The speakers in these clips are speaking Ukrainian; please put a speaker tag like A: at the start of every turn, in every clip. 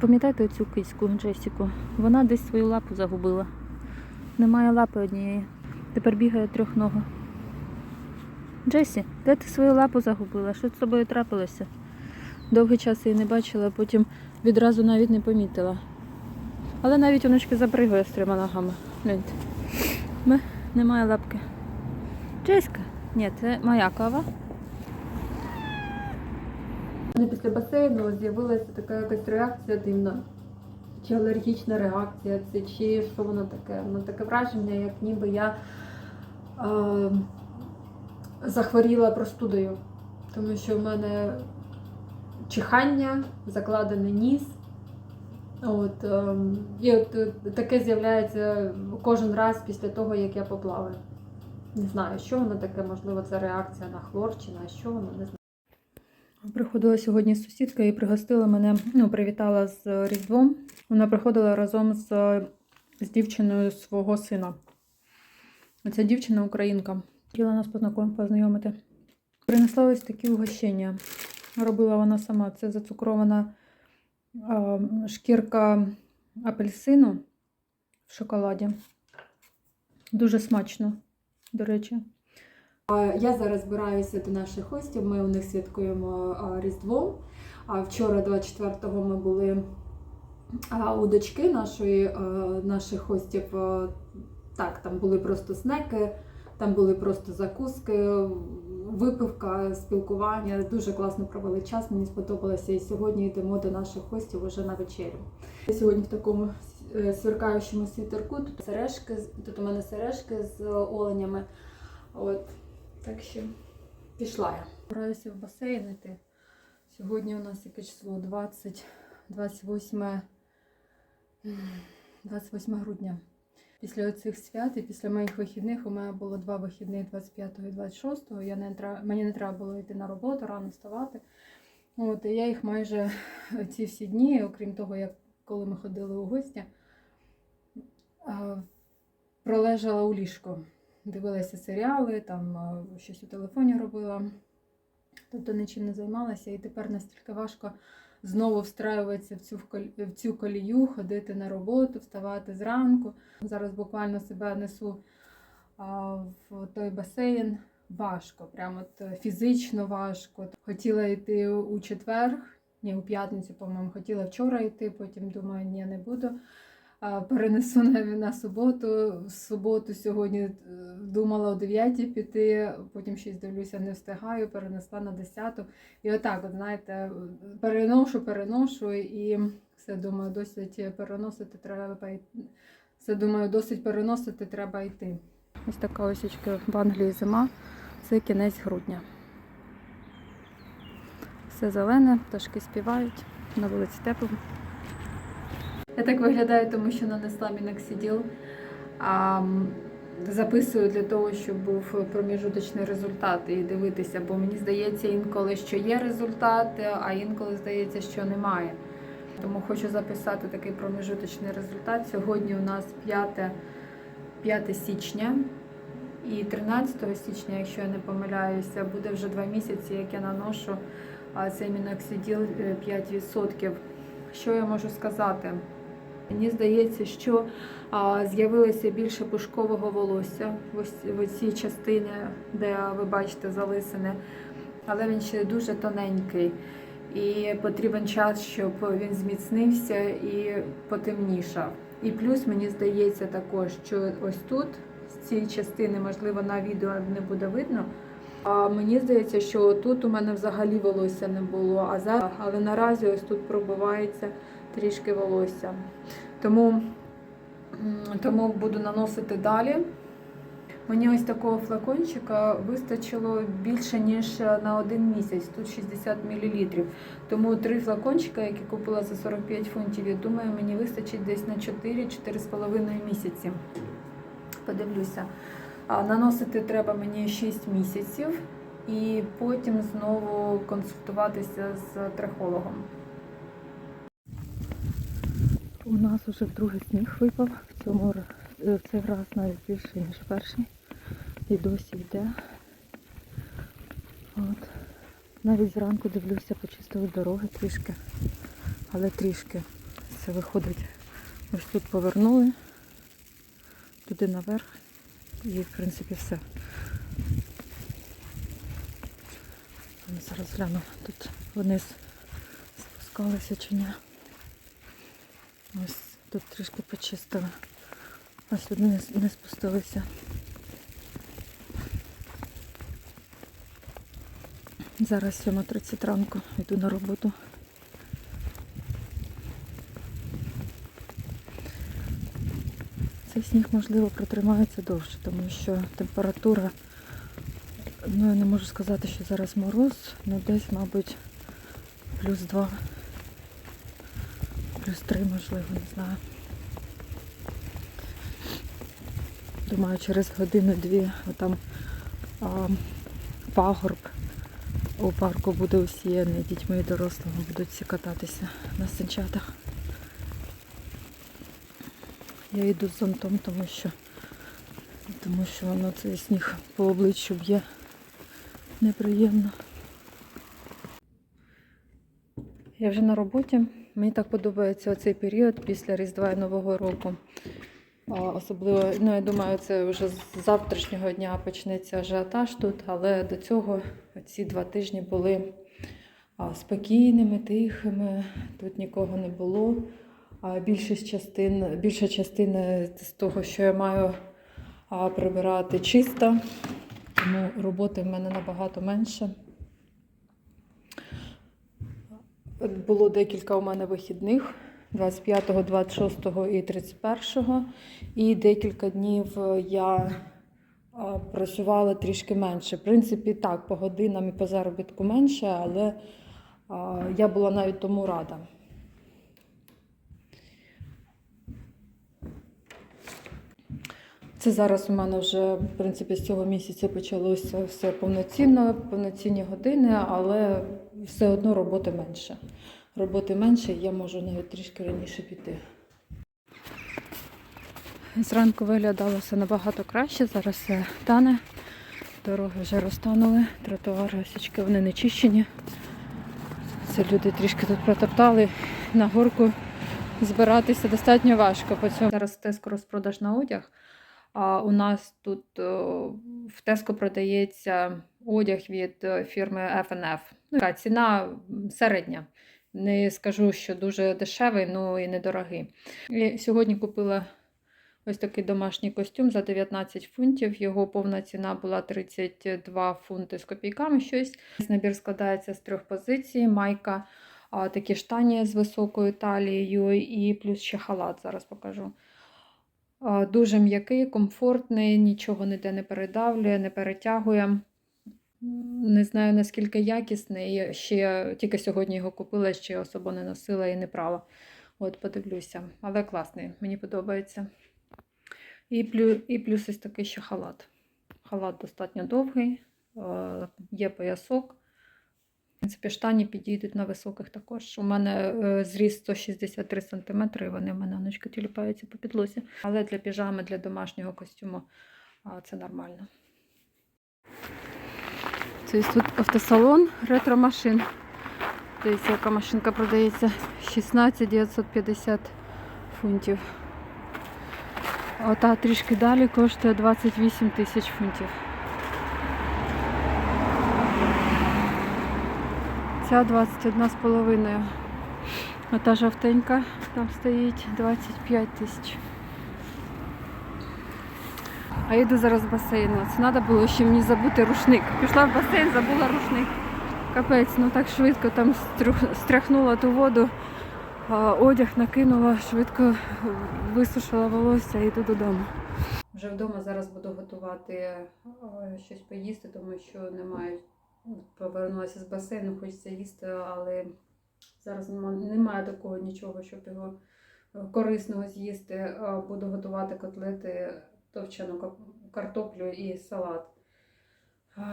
A: Пам'ятаєте цю кицьку Джесіку? Вона десь свою лапу загубила. Немає лапи однієї. Тепер бігає трьохного. Джесі, де ти свою лапу загубила? Що з тобою трапилося? Довгий час її не бачила, потім відразу навіть не помітила. Але навіть онучки запригує з трьома ногами. Гляньте. Немає лапки. Джеська? Ні, це моя кава. Мене після басейну з'явилася така якась реакція дивна. Чи алергічна реакція, це чи що воно таке? Ну таке враження, як ніби я е, захворіла простудою. Тому що в мене чихання, закладений ніс. От, е, і от е, таке з'являється кожен раз після того, як я поплаваю. Не знаю, що воно таке, можливо, це реакція на хлор чи на що воно, не знаю. Приходила сьогодні сусідка і пригостила мене, ну, привітала з Різдвом. Вона приходила разом з, з дівчиною свого сина. Ця дівчина українка. Хотіла нас познайомити. Принесла ось такі угощення. Робила вона сама. Це зацукрована а, шкірка апельсину в шоколаді. Дуже смачно, до речі. Я зараз збираюся до наших гостів. Ми у них святкуємо а, Різдво. Вчора, 24-го, ми були у дочки нашої, наших гостів. Так, там були просто снеки, там були просто закуски, випивка, спілкування. Дуже класно провели час. Мені сподобалося. І сьогодні йдемо до наших гостів уже на вечерю. Сьогодні в такому е, сверкаючому світерку. Тут сережки, тут у мене сережки з оленями. От. Так що пішла я. Збираюся в басейн іти. Сьогодні у нас яке число 20, 28, 28 грудня. Після оцих свят і після моїх вихідних у мене було два вихідних 25 і 26. Я не мені не треба було йти на роботу, рано вставати. От, і я їх майже ці всі дні, окрім того, як коли ми ходили у гості, пролежала у ліжку дивилася серіали, там е, щось у телефоні робила. Тобто нічим не займалася, і тепер настільки важко знову встраюватися в цю, в цю колію, ходити на роботу, вставати зранку. Зараз буквально себе несу в той басейн. Важко, прямо от е, фізично важко. Хотіла йти у четвер, ні, у п'ятницю, по-моєму, хотіла вчора йти, потім думаю, ні, не буду. Перенесу на, на суботу. В суботу сьогодні е, думала о 9 піти, потім щось дивлюся, не встигаю, перенесла на 10. І отак, от, знаєте, переношу, переношу і все думаю, досить переносити треба. Все думаю, досить переносити треба йти. Ось така осічка в Англії зима. Це кінець грудня. Все зелене, пташки співають, на вулиці тепло. Я так виглядаю, тому що нанесла міноксиділ. А, записую для того, щоб був проміжуточний результат і дивитися, бо мені здається інколи, що є результат, а інколи здається, що немає. Тому хочу записати такий проміжуточний результат. Сьогодні у нас 5, 5 січня. І 13 січня, якщо я не помиляюся, буде вже два місяці, як я наношу цей міноксиділ е, 5%. Що я можу сказати? Мені здається, що з'явилося більше пушкового волосся в цій частині, де ви бачите залисини, але він ще дуже тоненький. І потрібен час, щоб він зміцнився і потемнішав. І плюс мені здається також, що ось тут, з цієї частини, можливо, на відео не буде видно. А мені здається, що тут у мене взагалі волосся не було, а зараз, але наразі ось тут пробивається трішки волосся. Тому, тому буду наносити далі. Мені ось такого флакончика вистачило більше, ніж на один місяць. Тут 60 мл. Тому три флакончика, які купила за 45 фунтів, я думаю, мені вистачить десь на 4-4,5 місяці. Подивлюся. А наносити треба мені 6 місяців і потім знову консультуватися з трихологом. У нас вже вдруге сніг випав. В цьому е, в цей раз навіть більше, ніж перший. І досі йде. От. Навіть зранку дивлюся, почистили дороги трішки. але трішки це виходить. Ось тут повернули, туди наверх і в принципі все. Зараз гляну, тут вниз спускалися чи ні. Ось тут трішки почистили. Ось тут не, не спустилися. Зараз 7.30 ранку йду на роботу. Цей сніг, можливо, протримається довше, тому що температура, ну я не можу сказати, що зараз мороз, ну десь, мабуть, плюс 2, плюс 3, можливо, не знаю. Думаю, через годину-дві там а, пагорб у парку буде усіяний дітьми і дорослими будуть всі кататися на санчатах. Я йду з зонтом, тому що тому що воно цей сніг по обличчю б'є неприємно. Я вже на роботі. Мені так подобається оцей період після Різдва і Нового року. Особливо, ну я думаю, це вже з завтрашнього дня почнеться ажіотаж тут, але до цього ці два тижні були спокійними, тихими, тут нікого не було. Більшість частин, більша частина з того, що я маю прибирати чисто, тому роботи в мене набагато менше. Було декілька у мене вихідних 25, 26 і 31. І декілька днів я працювала трішки менше. В принципі, так, по годинам і по заробітку менше, але я була навіть тому рада. Це зараз у мене вже, в принципі, з цього місяця почалося все повноцінно, повноцінні години, але все одно роботи менше. Роботи менше, я можу навіть трішки раніше піти. Зранку виглядало все набагато краще, зараз все тане. Дороги вже розтанули, тротуари осічки, вони не чищені. Це люди трішки тут протоптали. На горку збиратися достатньо важко. По цьому зараз Теско розпродаж на одяг. У нас тут в Теско продається одяг від е, фірми FNF. Ну, ціна середня. Не скажу, що дуже дешевий, ну і недорогий. І сьогодні купила ось такий домашній костюм за 19 фунтів. Його повна ціна була 32 фунти з копійками щось. Набір складається з трьох позицій: майка, такі штані з високою талією і плюс ще халат. Зараз покажу. Дуже м'який, комфортний, нічого ніде не передавлює, не перетягує. Не знаю наскільки якісний. Ще тільки сьогодні його купила, ще особо не носила і не прала. От, подивлюся. Але класний, мені подобається. І, плю, і плюс ось такий ще халат. Халат достатньо довгий, є поясок. Принципі, штані підійдуть на високих також. У мене зріст 163 см, і вони в мене ночки тіліпаються по підлозі. Але для піжами, для домашнього костюму це нормально. Це тут автосалон ретро-машин. Дивіться, яка машинка продається 16 950 фунтів. Ота трішки далі коштує 28 тисяч фунтів. Ця 21 з половиною. Ота жовтенька там стоїть 25 тисяч. А йду зараз в басейн. Це треба було ще мені забути рушник. Пішла в басейн, забула рушник. Капець, ну так швидко там стряхнула ту воду, одяг накинула, швидко висушила волосся і йду додому. Вже вдома зараз буду готувати е, щось поїсти, тому що немає. Повернулася з басейну, хочеться їсти, але зараз немає такого нічого, щоб його е, корисного з'їсти. Буду готувати котлети, товчену картоплю і салат.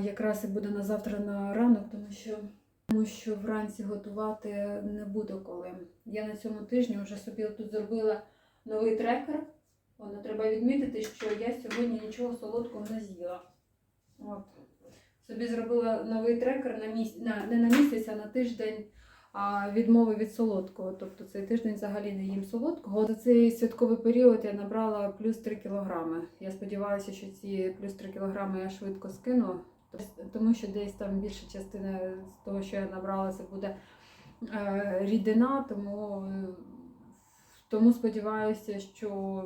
A: Якраз і буде на завтра на ранок, тому що, тому що вранці готувати не буду коли. Я на цьому тижні вже собі тут зробила новий трекер. Воно треба відмітити, що я сьогодні нічого солодкого не з'їла. От. Собі зробила новий трекер на міс... на... не на місяць, а на тиждень а відмови від солодкого. Тобто цей тиждень взагалі не їм солодкого. За цей святковий період я набрала плюс 3 кілограми. Я сподіваюся, що ці плюс 3 кілограми я швидко скину, тому що десь там більша частина з того, що я набрала, це буде е, рідина, тому, е, тому сподіваюся, що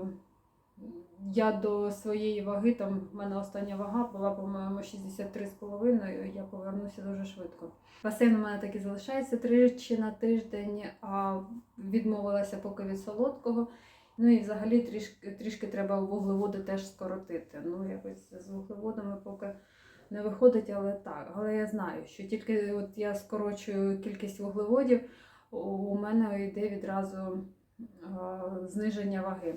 A: я до своєї ваги, там в мене остання вага була, по-моєму, 63,5, я повернуся дуже швидко. Басейн у мене так і залишається тричі на тиждень, а відмовилася поки від солодкого. Ну і взагалі трішки, трішки треба вуглеводи теж скоротити. Ну, якось з вуглеводами поки не виходить, але так. Але я знаю, що тільки от я скорочую кількість вуглеводів, у мене йде відразу зниження ваги.